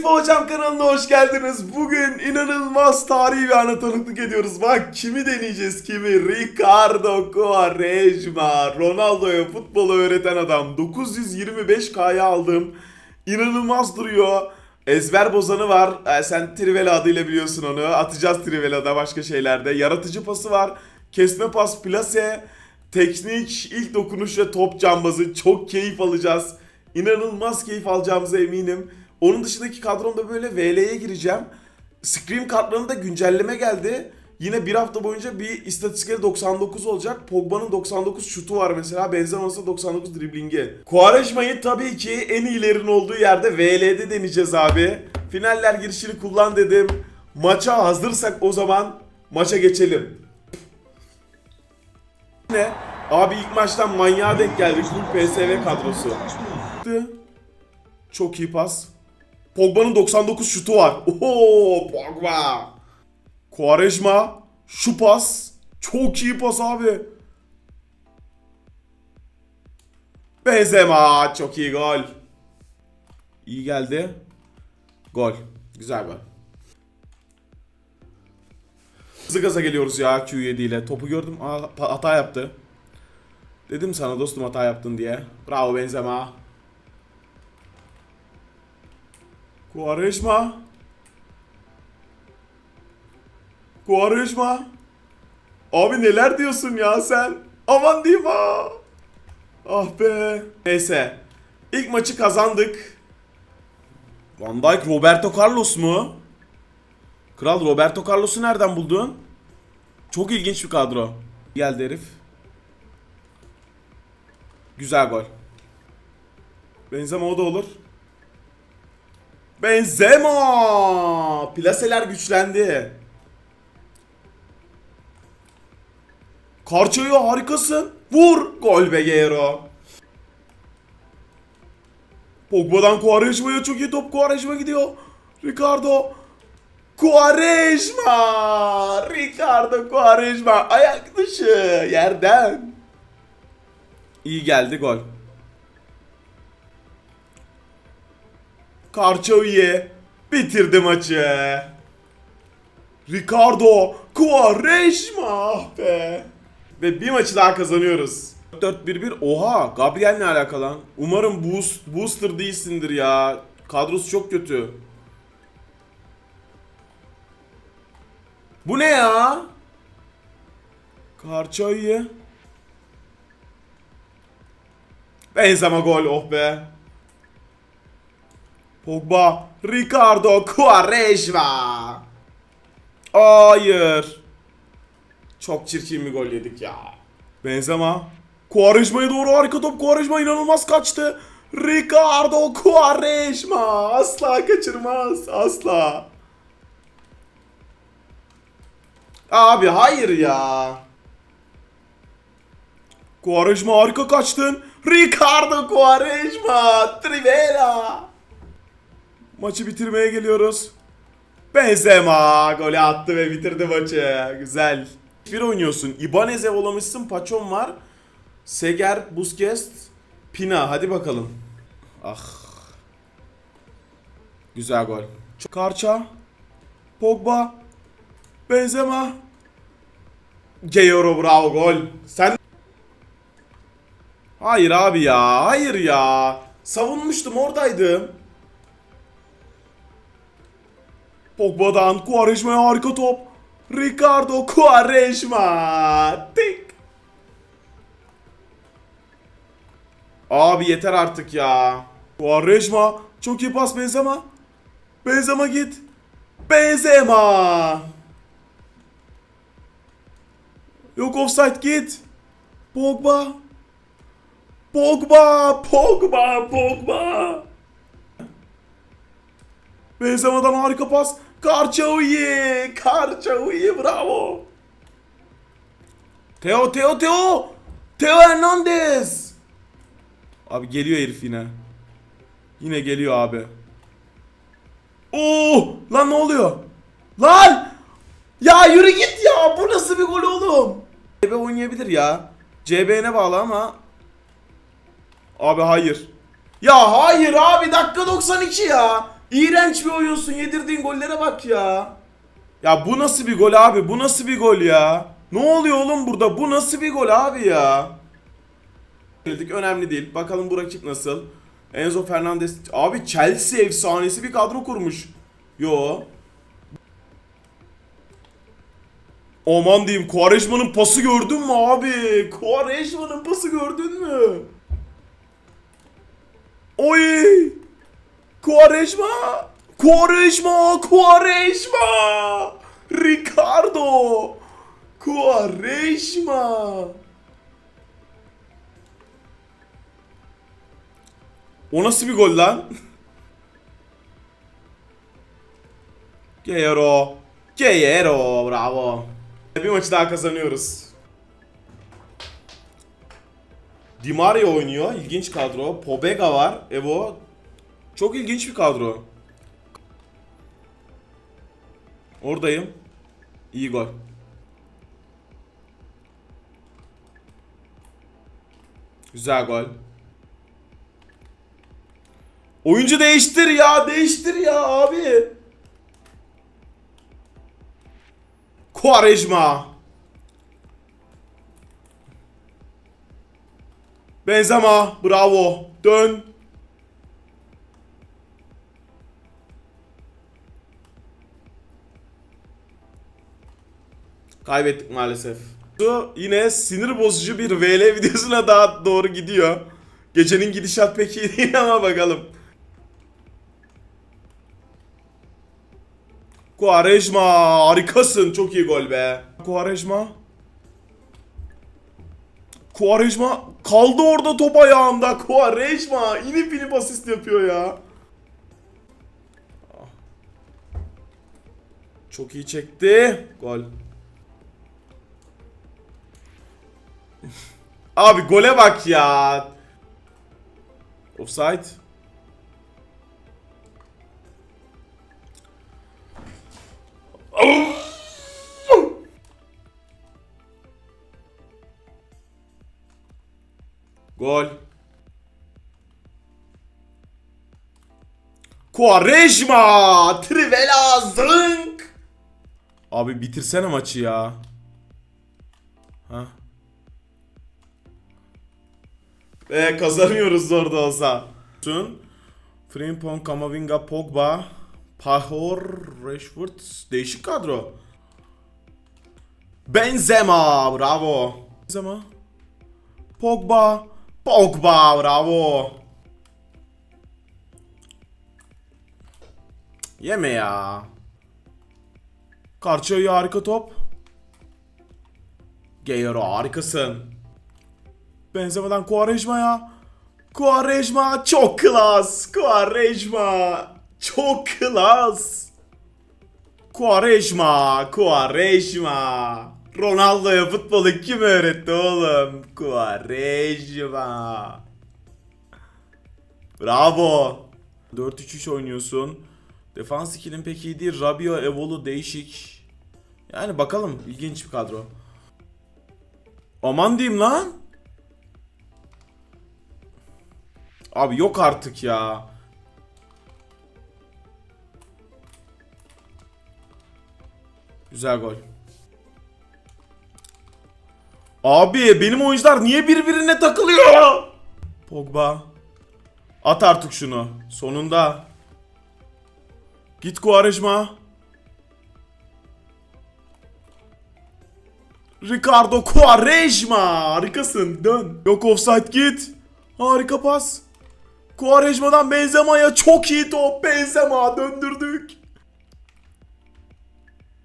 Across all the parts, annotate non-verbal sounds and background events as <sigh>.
FIFA Hocam kanalına hoş geldiniz. Bugün inanılmaz tarihi bir ana tanıklık ediyoruz. Bak kimi deneyeceğiz kimi? Ricardo Quaresma. Ronaldo'ya futbolu öğreten adam. 925K'ya aldım. İnanılmaz duruyor. Ezber bozanı var. Ee, sen Trivela adıyla biliyorsun onu. Atacağız Trivela'da başka şeylerde. Yaratıcı pası var. Kesme pas, plase, teknik, ilk dokunuş ve top cambazı. Çok keyif alacağız. İnanılmaz keyif alacağımıza eminim. Onun dışındaki kadromda böyle VL'ye gireceğim. Scream kartlarında güncelleme geldi. Yine bir hafta boyunca bir istatistikleri 99 olacak. Pogba'nın 99 şutu var mesela. Benzema'nın 99 driblingi. Quaresma'yı tabii ki en iyilerin olduğu yerde VL'de deneyeceğiz abi. Finaller girişini kullan dedim. Maça hazırsak o zaman maça geçelim. Ne? Abi ilk maçtan manyağa denk geldik. Full PSV kadrosu. Çok iyi pas. Pogba'nın 99 şutu var. <laughs> Oho Pogba. Quaresma. Şu pas. Çok iyi pas abi. Benzema. Çok iyi gol. İyi geldi. Gol. Güzel gol. Hızlı gaza geliyoruz ya Q7 ile. Topu gördüm. Aa, hata yaptı. Dedim sana dostum hata yaptın diye. Bravo Benzema. Quaresma. Quaresma. Abi neler diyorsun ya sen? Aman diyeyim ha. Ah be. Neyse. İlk maçı kazandık. Van Dijk Roberto Carlos mu? Kral Roberto Carlos'u nereden buldun? Çok ilginç bir kadro. Geldi herif. Güzel gol. Benzema o da olur. Benzema! Plaseler güçlendi. Karço'yu harikasın. Vur! Gol be Guerrero. Pogba'dan Quaresma'ya çok iyi top. Quaresma gidiyor. Ricardo. Quaresma! Ricardo Quaresma. Ayak dışı. Yerden. İyi geldi gol. Karçoviye bitirdi maçı. Ricardo Quaresma ah be. Ve bir maçı daha kazanıyoruz. 4-1-1 oha Gabriel ne alaka lan? Umarım boost, booster değilsindir ya. Kadrosu çok kötü. Bu ne ya? Karçoviye. Benzema gol oh be. Pogba, Ricardo Quaresma. Hayır. Çok çirkin bir gol yedik ya. Benzema. Quaresma'ya doğru harika top. Quaresma inanılmaz kaçtı. Ricardo Quaresma. Asla kaçırmaz. Asla. Abi hayır ya. Quaresma harika kaçtın. Ricardo Quaresma. Trivela. Maçı bitirmeye geliyoruz. Benzema golü attı ve bitirdi maçı. Güzel. Bir oynuyorsun. Ibanez'e olamışsın. Paçon var. Seger, Busquets, Pina. Hadi bakalım. Ah. Güzel gol. Karça. Pogba. Benzema. Geyoro bravo gol. Sen Hayır abi ya. Hayır ya. Savunmuştum oradaydım. Pogba'dan Quaresma'ya harika top. Ricardo Quaresma. Tik. Abi yeter artık ya. Quaresma. Çok iyi pas Benzema. Benzema git. Benzema. Yok offside git. Pogba. Pogba. Pogba. Pogba. Benzema'dan harika pas. Karçaoui. Karçaoui bravo. Teo Teo Teo. Teo Hernandez. Abi geliyor herif yine. Yine geliyor abi. Oo! Lan ne oluyor? Lan! Ya yürü git ya. Bu nasıl bir gol oğlum? CB oynayabilir ya. CB'ne bağlı ama Abi hayır. Ya hayır abi dakika 92 ya. İğrenç bir oyunsun. Yedirdiğin gollere bak ya. Ya bu nasıl bir gol abi? Bu nasıl bir gol ya? Ne oluyor oğlum burada? Bu nasıl bir gol abi ya? Önemli değil. Bakalım bu rakip nasıl? Enzo Fernandez. Abi Chelsea efsanesi bir kadro kurmuş. Yo. Aman diyeyim Quaresma'nın pası gördün mü abi? Quaresma'nın pası gördün mü? Oy! Quaresma! Quaresma! Quaresma! Ricardo! Quaresma! O nasıl bir gol lan? <laughs> Guerrero. Guerrero. Bravo. Bir maçı daha kazanıyoruz. Di Maria oynuyor. İlginç kadro. Pobega var. Evo. Çok ilginç bir kadro. Oradayım. İyi gol. Güzel gol. Oyuncu değiştir ya, değiştir ya abi. Quaresma. Benzema, bravo. Dön. Kaybettik maalesef. Bu yine sinir bozucu bir VL videosuna daha doğru gidiyor. Gecenin gidişat pek iyi değil ama bakalım. Quaresma harikasın çok iyi gol be. Quaresma. Quaresma kaldı orada top ayağında. Quaresma inip inip asist yapıyor ya. Çok iyi çekti. Gol. Abi gole bak ya. Offside. Gol. Quaresma! Trivela zınk! Abi bitirsene maçı ya. Ha? Ve kazanıyoruz zor da olsa. Frimpong, Kamavinga, Pogba, Pahor, Rashford. Değişik kadro. Benzema, bravo. Benzema. Pogba, Pogba, bravo. Yeme ya. Karşıya harika top. Geyro harikasın. Benzemeden Quaresma'ya. Quaresma çok klas. Quaresma çok klas. Quaresma, Quaresma. Ronaldo'ya futbolu kim öğretti oğlum? Quaresma. Bravo. 4-3-3 oynuyorsun. Defans skill'in pek iyi değil. Rabio, Evolu değişik. Yani bakalım ilginç bir kadro. Aman diyeyim lan. Abi yok artık ya. Güzel gol. Abi benim oyuncular niye birbirine takılıyor? Pogba. At artık şunu. Sonunda. Git Quaresma. Ricardo Quaresma. Harikasın. Dön. Yok offside git. Harika pas. Quaresma'dan Benzema'ya çok iyi top. Benzema döndürdük.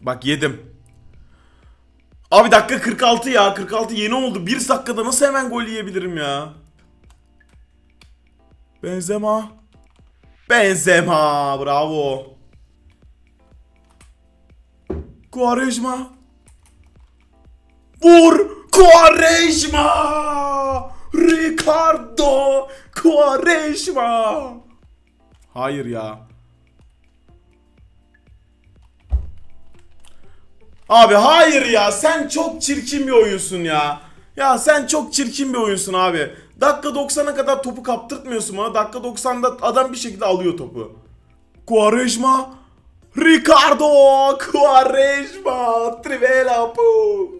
Bak yedim. Abi dakika 46 ya. 46 yeni oldu. 1 dakikada nasıl hemen gol yiyebilirim ya? Benzema. Benzema. Bravo. Quaresma. Vur. Quaresma. Ricardo Quaresma. Hayır ya. Abi hayır ya sen çok çirkin bir oyunsun ya. Ya sen çok çirkin bir oyunsun abi. Dakika 90'a kadar topu kaptırtmıyorsun bana. Dakika 90'da adam bir şekilde alıyor topu. Quaresma. Ricardo Quaresma. Trivela bu.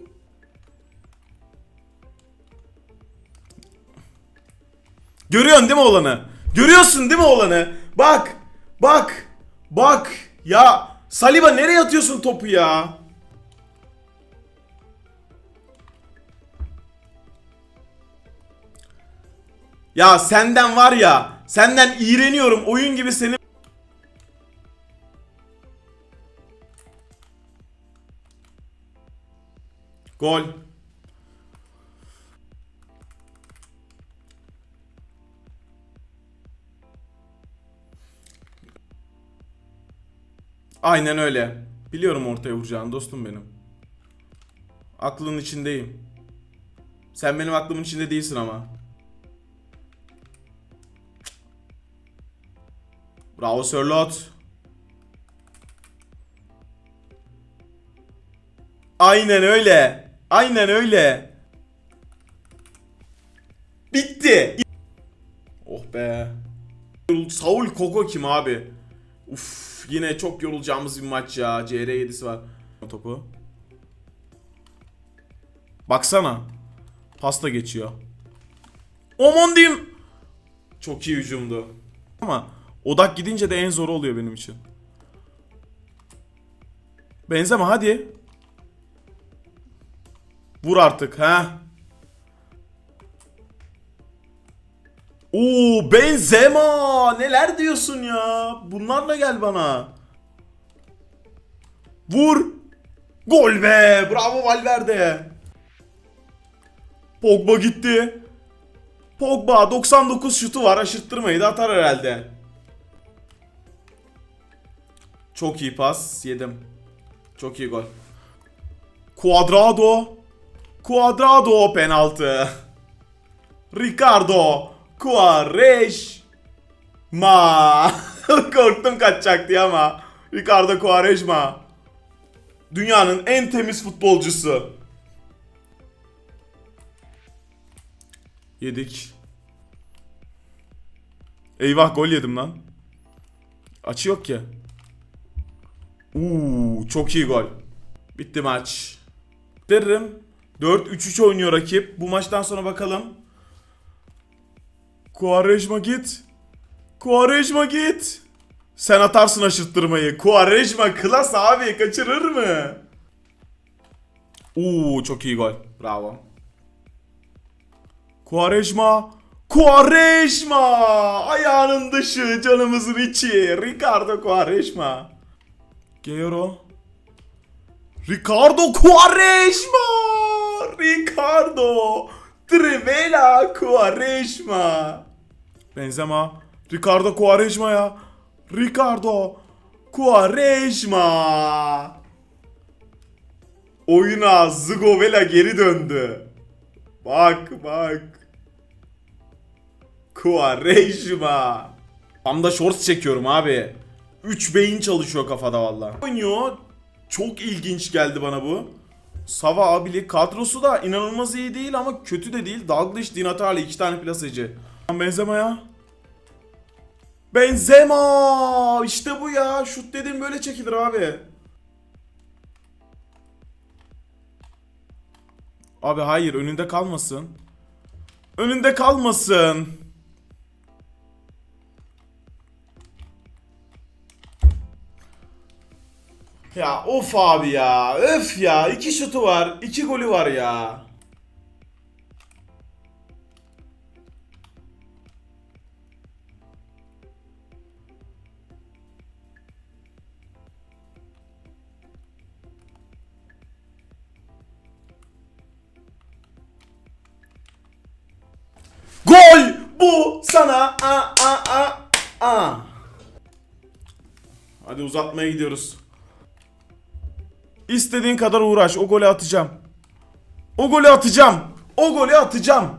Görüyorsun değil mi olanı? Görüyorsun değil mi olanı? Bak. Bak. Bak. Ya Saliba nereye atıyorsun topu ya? Ya senden var ya, senden iğreniyorum. Oyun gibi senin Gol. Aynen öyle. Biliyorum ortaya vuracağını dostum benim. Aklının içindeyim. Sen benim aklımın içinde değilsin ama. Bravo Sörlot. Aynen öyle. Aynen öyle. Bitti. Oh be. Saul Koko kim abi? Uf yine çok yorulacağımız bir maç ya. CR7'si var. Topu. Baksana. Pasta geçiyor. Aman diyeyim. Çok iyi hücumdu. Ama odak gidince de en zoru oluyor benim için. Benzeme hadi. Vur artık ha. Oo Benzema neler diyorsun ya? Bunlarla gel bana. Vur. Gol be. Bravo Valverde. Pogba gitti. Pogba 99 şutu var. Aşırttırmayı da atar herhalde. Çok iyi pas. Yedim. Çok iyi gol. Cuadrado. Cuadrado penaltı. Ricardo Quaresma. <laughs> Korktum kaçacak diye ama. Ricardo Quaresma. Dünyanın en temiz futbolcusu. Yedik. Eyvah gol yedim lan. Açı yok ki. Uuu çok iyi gol. Bitti maç. Derim. 4-3-3 oynuyor rakip. Bu maçtan sonra bakalım. Quaresma git. Quaresma git. Sen atarsın aşırttırmayı. Quaresma klas abi kaçırır mı? Uuu çok iyi gol. Bravo. Quaresma. Quaresma! Ayağının dışı, canımızın içi. Ricardo Quaresma. Gero. Ricardo Quaresma! Ricardo! Trivela Quaresma! Benzema. Ricardo Quaresma ya. Ricardo Quaresma! Oyuna Zgovela geri döndü. Bak bak. Quaresma. Tam da shorts çekiyorum abi. 3 beyin çalışıyor kafada valla. Oynuyor. Çok ilginç geldi bana bu. Sava abili kadrosu da inanılmaz iyi değil ama kötü de değil. Dalglish, Dinatale iki tane plasacı. Benzema ya. Benzema! İşte bu ya. Şut dediğim böyle çekilir abi. Abi hayır önünde kalmasın. Önünde kalmasın. Ya of abi ya. Öf ya. iki şutu var. iki golü var ya. Sana a a a a. Hadi uzatmaya gidiyoruz. İstediğin kadar uğraş. O golü atacağım. O golü atacağım. O golü atacağım.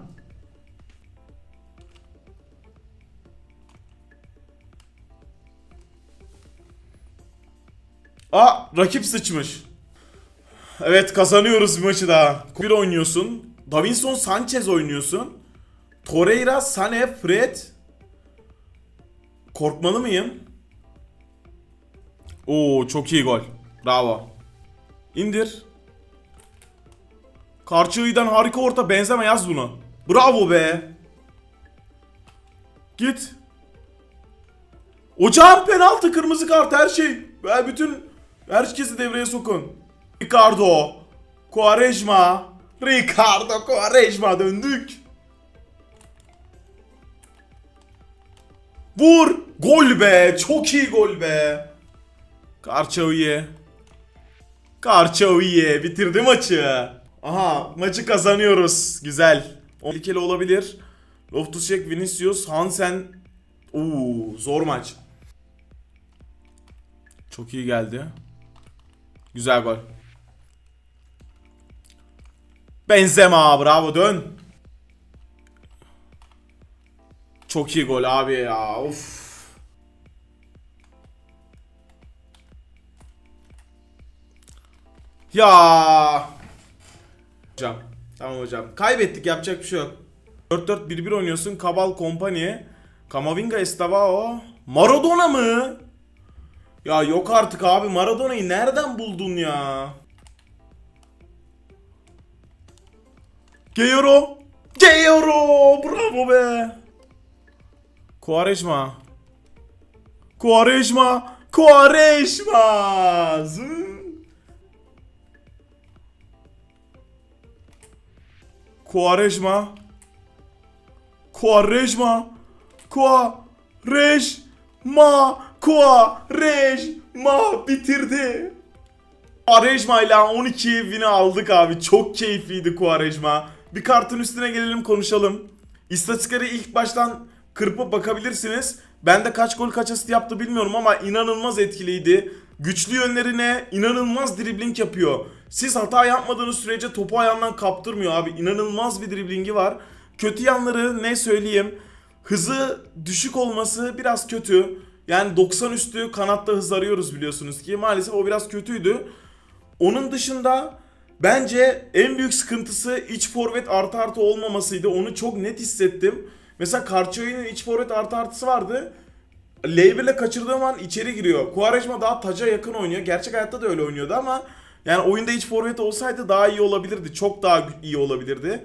Aa rakip sıçmış. Evet kazanıyoruz bir maçı daha. Bir oynuyorsun. Davinson Sanchez oynuyorsun. Torreira, Sane, Fred. Korkmalı mıyım? Oo çok iyi gol. Bravo. İndir. Karçığı'dan harika orta benzeme yaz bunu. Bravo be. Git. Hocam penaltı kırmızı kart her şey. Ve bütün herkesi devreye sokun. Ricardo. Quaresma. Ricardo Quaresma döndük. Vur. Gol be. Çok iyi gol be. Karçaviye. Karçaviye bitirdi maçı. Aha maçı kazanıyoruz. Güzel. Tehlikeli olabilir. Loftus-Cheek, Vinicius, Hansen. Oo zor maç. Çok iyi geldi. Güzel gol. Benzema bravo dön. Çok iyi gol abi ya. Of. Ya. Hocam. Tamam hocam. Kaybettik yapacak bir şey yok. 4-4-1-1 oynuyorsun. Kabal Company. Kamavinga Estavao. Maradona mı? Ya yok artık abi. Maradona'yı nereden buldun ya? Geyoro. Geyoro. Bravo be. Quaresma. Quaresma. Quaresma. Quaresma. Quaresma. Quaresma. Quaresma bitirdi. Quaresma ile 12 win'i aldık abi. Çok keyifliydi Quaresma. Bir kartın üstüne gelelim konuşalım. İstatistikleri ilk baştan kırpıp bakabilirsiniz. Ben de kaç gol kaç asist yaptı bilmiyorum ama inanılmaz etkiliydi. Güçlü yönlerine inanılmaz dribling yapıyor. Siz hata yapmadığınız sürece topu ayağından kaptırmıyor abi. İnanılmaz bir driblingi var. Kötü yanları ne söyleyeyim? Hızı düşük olması biraz kötü. Yani 90 üstü kanatta hız arıyoruz biliyorsunuz ki. Maalesef o biraz kötüydü. Onun dışında bence en büyük sıkıntısı iç forvet artı artı olmamasıydı. Onu çok net hissettim. Mesela Karçoy'un iç forvet artı artısı vardı. L1'le kaçırdığım an içeri giriyor. Quaresma daha taca yakın oynuyor. Gerçek hayatta da öyle oynuyordu ama yani oyunda iç forvet olsaydı daha iyi olabilirdi. Çok daha iyi olabilirdi.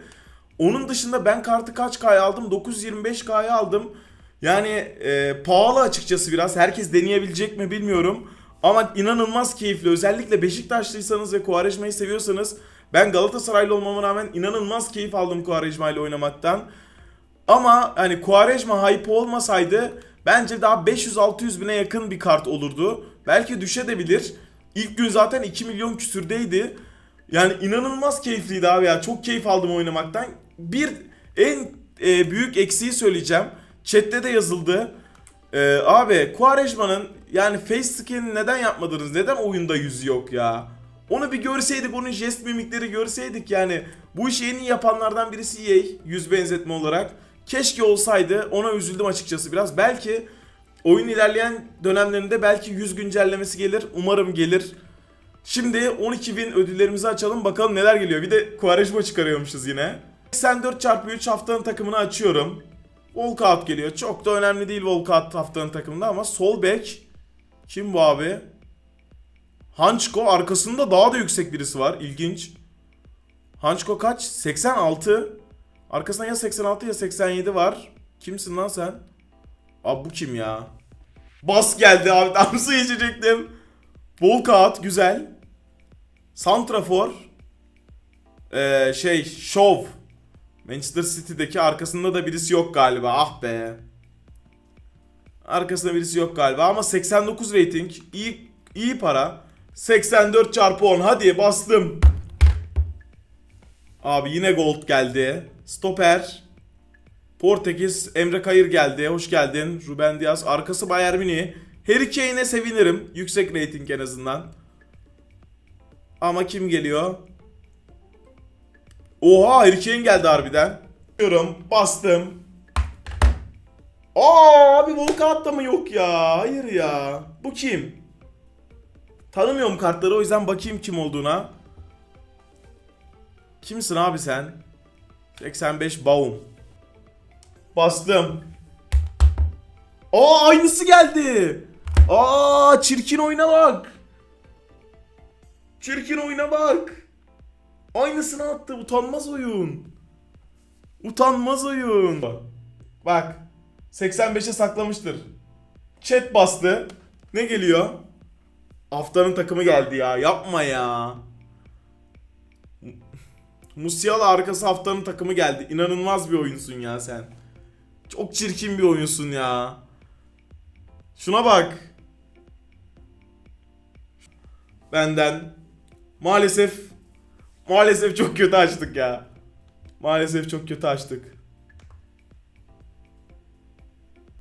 Onun dışında ben kartı kaç K'ya aldım? 925K'ya aldım. Yani e, pahalı açıkçası biraz. Herkes deneyebilecek mi bilmiyorum. Ama inanılmaz keyifli. Özellikle Beşiktaşlıysanız ve Quaresma'yı seviyorsanız ben Galatasaraylı olmama rağmen inanılmaz keyif aldım Quaresma ile oynamaktan. Ama hani Quaresma hype olmasaydı bence daha 500-600 bine yakın bir kart olurdu. Belki düşebilir. İlk gün zaten 2 milyon küsürdeydi. Yani inanılmaz keyifliydi abi ya. Çok keyif aldım oynamaktan. Bir en e, büyük eksiği söyleyeceğim. Chat'te de yazıldı. E, abi Quaresma'nın yani face skin neden yapmadınız? Neden oyunda yüzü yok ya? Onu bir görseydik, onun jest mimikleri görseydik yani. Bu işi en iyi yapanlardan birisi EA, yüz benzetme olarak. Keşke olsaydı, ona üzüldüm açıkçası biraz. Belki oyun ilerleyen dönemlerinde belki 100 güncellemesi gelir. Umarım gelir. Şimdi 12.000 ödüllerimizi açalım bakalım neler geliyor. Bir de Quaresma çıkarıyormuşuz yine. 84 çarpı 3 haftanın takımını açıyorum. Walkout geliyor. Çok da önemli değil Walkout haftanın takımında ama sol bek kim bu abi? Hançko arkasında daha da yüksek birisi var. İlginç. Hançko kaç? 86. Arkasında ya 86 ya 87 var. Kimsin lan sen? Abi bu kim ya? Bas geldi abi. <laughs> Tam su içecektim. Volkaat güzel. Santrafor. Ee, şey Şov. Manchester City'deki arkasında da birisi yok galiba. Ah be. Arkasında birisi yok galiba ama 89 rating. İyi, iyi para. 84 çarpı 10. Hadi bastım. Abi yine gold geldi. Stoper. Portekiz Emre Kayır geldi. Hoş geldin. Ruben Diaz. Arkası Bayern Münih. Harry Kane'e sevinirim. Yüksek rating en azından. Ama kim geliyor? Oha Harry Kane geldi harbiden. Diyorum. Bastım. Aa abi Volkaat da mı yok ya? Hayır ya. Bu kim? Tanımıyorum kartları o yüzden bakayım kim olduğuna. Kimsin abi sen? 85 Baum. Bastım. Aa aynısı geldi. Aa çirkin oyuna bak. Çirkin oyuna bak. Aynısını attı. Utanmaz oyun. Utanmaz oyun. Bak. 85'e saklamıştır. Chat bastı. Ne geliyor? Haftanın takımı geldi ya. Yapma ya. Musiala arkası haftanın takımı geldi. İnanılmaz bir oyunsun ya sen. Çok çirkin bir oyunsun ya. Şuna bak. Benden. Maalesef. Maalesef çok kötü açtık ya. Maalesef çok kötü açtık.